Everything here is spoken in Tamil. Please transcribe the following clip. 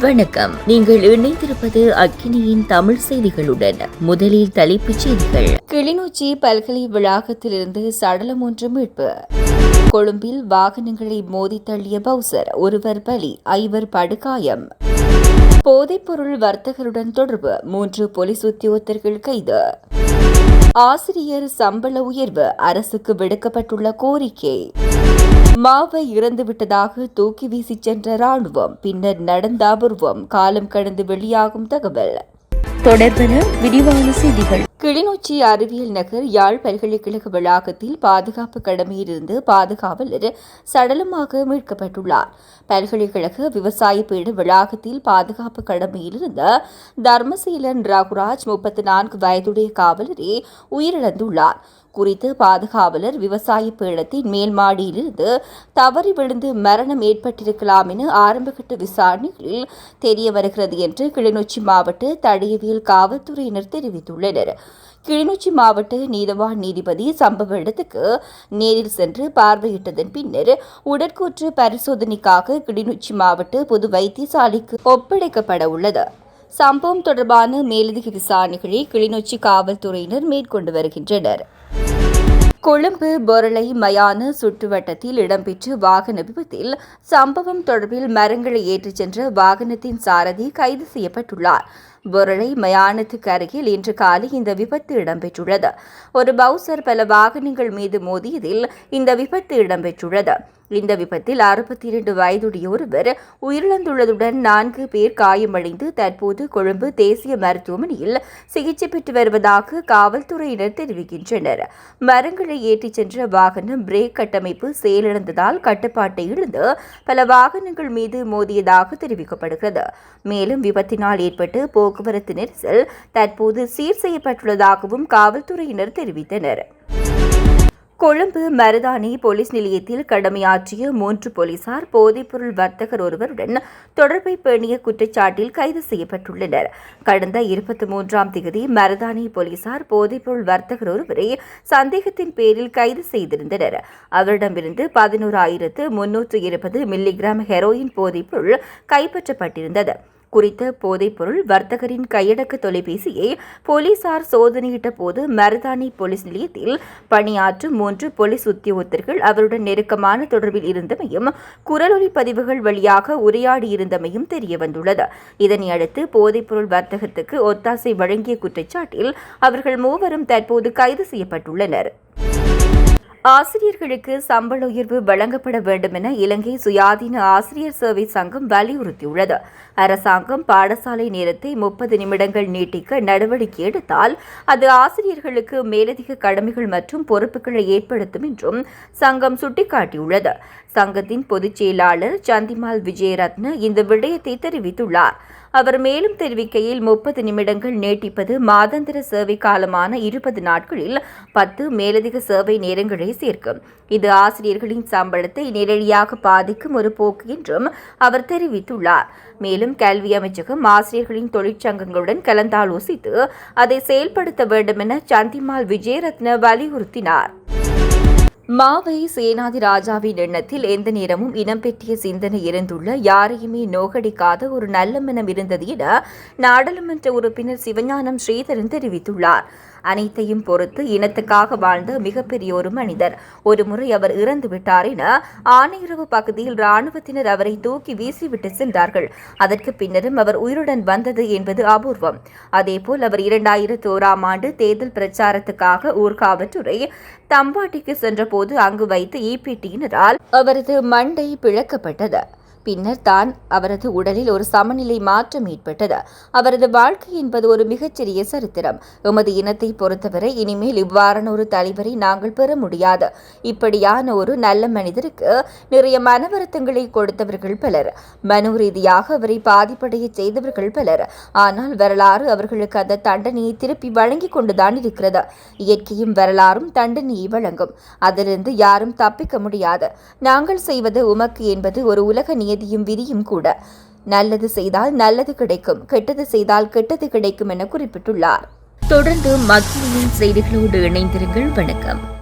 வணக்கம். நீங்கள் இணைந்திருப்பது அக்கினியின் தமிழ் செய்திகளுடன். முதலில் தலைப்புச் செய்திகள். கிளிநொச்சி பல்கலை வளாகத்திலிருந்து சடலம் ஒன்று மீட்பு. கொழும்பில் வாகனங்களை மோதி தள்ளிய பவுசர் ஒருவர் பலி ஐவர் படுகாயம். போதைப்பொருள் வர்த்தகருடன் தொடர்பு மூன்று போலீஸ் உத்தியோகத்தர்கள் கைது. ஆசிரியர் சம்பள உயர்வு அரசுக்கு விடுக்கப்பட்டுள்ள கோரிக்கை. மாவை இறந்துவிட்டதாக தூக்கி வீசி சென்ற ராணுவம் பின்னர் நடந்த அபூர்வம் காலம் கடந்து வெளியாகும் தகவல். தொடர்பென விரிவான செய்திகள். கிளிநொச்சி அறிவியல் நகர் யாழ் பல்கலைக்கழக வளாகத்தில் பாதுகாப்பு கடமையிலிருந்து பாதுகாவலர் சடலமாக மீட்கப்பட்டுள்ளார். பல்கலைக்கழக விவசாய பீட வளாகத்தில் பாதுகாப்பு கடமையிலிருந்த தர்மசீலன் ரகுராஜ் முப்பத்தி நான்கு வயதுடைய காவலரே உயிரிழந்துள்ளார். குறித்து பாதுகாவலர் விவசாய பீடத்தின் மேல் மாடியிலிருந்து தவறி விழுந்து மரணம் ஏற்பட்டிருக்கலாம் என ஆரம்பகட்ட விசாரணைகளில் தெரிய வருகிறது என்று கிளிநொச்சி மாவட்ட தடயவியல் காவல்துறையினர் தெரிவித்துள்ளனர். கிளிநொச்சி மாவட்ட நீதவான் நீதிபதி சம்பவ இடத்துக்கு நேரில் சென்று பார்வையிட்டதன் பின்னர் உடற்கூற்று பரிசோதனைக்காக கிளிநொச்சி மாவட்ட பொது வைத்தியசாலைக்கு ஒப்படைக்கப்பட உள்ளது. சம்பவம் தொடர்பான மேலதிக விசாரணைகளை கிளிநொச்சி காவல்துறையினர் மேற்கொண்டு வருகின்றனர். கொழும்பு பொருளை மயான சுற்றுவட்டத்தில் இடம்பெற்ற வாகன விபத்தில் சம்பவம் தொடர்பில் மரங்களை ஏற்றிச் சென்ற வாகனத்தின் சாரதி கைது செய்யப்பட்டுள்ளார். பொருளை மயானத்துக்கு அருகில் இன்று காலை இந்த விபத்து இடம்பெற்றுள்ளது. ஒரு பவுசர் பல வாகனங்கள் மீது மோதியதில் இந்த விபத்து இடம்பெற்றுள்ளது. இந்த விபத்தில் அறுபத்தி இரண்டு வயதுடைய ஒருவர் உயிரிழந்துள்ளதுடன் நான்கு பேர் காயமடைந்து தற்போது கொழும்பு தேசிய மருத்துவமனையில் சிகிச்சை பெற்று வருவதாக காவல்துறையினர் தெரிவிக்கின்றனர். மரங்களை ஏற்றிச் சென்ற வாகனம் பிரேக் கட்டமைப்பு செயலிழந்ததால் கட்டுப்பாட்டை இழந்து பல வாகனங்கள் மீது மோதியதாக தெரிவிக்கப்படுகிறது. மேலும் விபத்தினால் ஏற்பட்டு போக்குவரத்து நெரிசல் தற்போது சீர் செய்யப்பட்டுள்ளதாகவும் காவல்துறையினர் தெரிவித்தனர். கொழும்பு மருதானி போலீஸ் நிலையத்தில் கடமையாற்றிய மூன்று போலீசார் போதைப்பொருள் வர்த்தகர் ஒருவருடன் தொடர்பை பேணிய குற்றச்சாட்டில் கைது செய்யப்பட்டுள்ளனர். கடந்த இருபத்தி மூன்றாம் தேதி மருதானி போலீசார் போதைப்பொருள் வர்த்தகர் ஒருவரை சந்தேகத்தின் பேரில் கைது செய்திருந்தனர். அவரிடமிருந்து பதினோராயிரத்து முன்னூற்று இருபது மில்லிகிராம் ஹெரோயின் போதைப்பொருள் கைப்பற்றப்பட்டிருந்தது. குறித்த போதைப்பொருள் வர்த்தகரின் கையடக்க தொலைபேசியை போலீசார் சோதனையிட்ட போது மருதானி போலீஸ் நிலையத்தில் பணியாற்றும் மூன்று போலீஸ் உத்தியோகத்தர்கள் அவருடன் நெருக்கமான தொடர்பில் இருந்தமையும் குரலொலி பதிவுகள் வழியாக உரையாடியிருந்தமையும் தெரியவந்துள்ளது இதனையடுத்து போதைப்பொருள் வர்த்தகத்துக்கு ஒத்தாசை வழங்கிய குற்றச்சாட்டில் அவர்கள் மூவரும் தற்போது கைது செய்யப்பட்டுள்ளனர். ஆசிரியர்களுக்கு சம்பள உயர்வு வழங்கப்பட வேண்டும் என இலங்கை சுயாதீன ஆசிரியர் சேவை சங்கம் வலியுறுத்தியுள்ளது. அரசாங்கம் பாடசாலை நேரத்தை முப்பது நிமிடங்கள் நீட்டிக்க நடவடிக்கை எடுத்தால் அது ஆசிரியர்களுக்கு மேலதிக கடமைகள் மற்றும் பொறுப்புகளை ஏற்படுத்தும் என்றும் சங்கம் சுட்டிக்காட்டியுள்ளது. சங்கத்தின் பொதுச் செயலாளர் சந்திமால் விஜயரத்ன இந்த விடயத்தை தெரிவித்துள்ளார். அவர் மேலும் தெரிவிக்கையில் முப்பது நிமிடங்கள் நீட்டிப்பது மாதாந்திர சேவை காலமான இருபது நாட்களில் பத்து மேலதிக சேவை நேரங்களை சேர்க்கும். இது ஆசிரியர்களின் சம்பளத்தை நேரடியாக பாதிக்கும் ஒரு போக்கு என்றும் அவர் தெரிவித்துள்ளார். மேலும் கல்வி அமைச்சகம் ஆசிரியர்களின் தொழிற்சங்கங்களுடன் கலந்தாலோசித்து அதை செயல்படுத்த வேண்டும் என சந்திமால் விஜயரத்ன வலியுறுத்தினார். மாவை சேனாதி ராஜாவின் எண்ணத்தில் எந்த நேரமும் இடம்பெற்றிய சிந்தனை இருந்துள்ள யாரையுமே நோகடிக்காத ஒரு நல்ல மனம் இருந்தது என நாடாளுமன்ற உறுப்பினர் சிவஞானம் ஸ்ரீதரன் தெரிவித்துள்ளார். அனைத்தையும் பொறுத்து இனத்துக்காக வாழ்ந்த மிகப்பெரிய ஒரு மனிதர் ஒருமுறை அவர் இறந்து விட்டார் என ஆனையிறவு பகுதியில் ராணுவத்தினர் அவரை தூக்கி வீசிவிட்டு சென்றார்கள். அதற்கு பின்னரும் அவர் உயிருடன் வந்தது என்பது அபூர்வம். அதேபோல் அவர் இரண்டாயிரத்தி ஓராம் ஆண்டு தேர்தல் பிரச்சாரத்துக்காக ஊர்காவற்றுறை தம்பாட்டிக்கு சென்றபோது அங்கு வைத்து இபிடியினரால் அவரது மண்டை பிளக்கப்பட்டது. பின்னர் தான் அவரது உடலில் ஒரு சமநிலை மாற்றம் ஏற்பட்டது. அவரது வாழ்க்கை என்பது ஒரு மிகச்சிறிய சரித்திரம். எமது இனத்தை பொறுத்தவரை இனிமேல் இவ்வாறான ஒரு தலைவரை நாங்கள் பெற முடியாது. இப்படியான ஒரு நல்ல மனிதருக்கு நிறைய மன வருத்தங்களை கொடுத்தவர்கள் பலர் மனோ ரீதியாக அவரை பாதிப்படைய செய்தவர்கள் பலர். ஆனால் வரலாறு அவர்களுக்கு அந்த தண்டனையை திருப்பி வழங்கி கொண்டுதான் இருக்கிறது. இயற்கையும் வரலாறும் தண்டனையை வழங்கும். அதிலிருந்து யாரும் தப்பிக்க முடியாது. நாங்கள் செய்வது உமக்கு என்பது ஒரு உலக நியதியும் விதியும் கூட. நல்லது செய்தால் நல்லது கிடைக்கும் கெட்டது செய்தால் கெட்டது கிடைக்கும் என குறிப்பிட்டுள்ளார். தொடர்ந்து மக்களின் செய்திகளோடு இணைந்திருங்கள். வணக்கம்.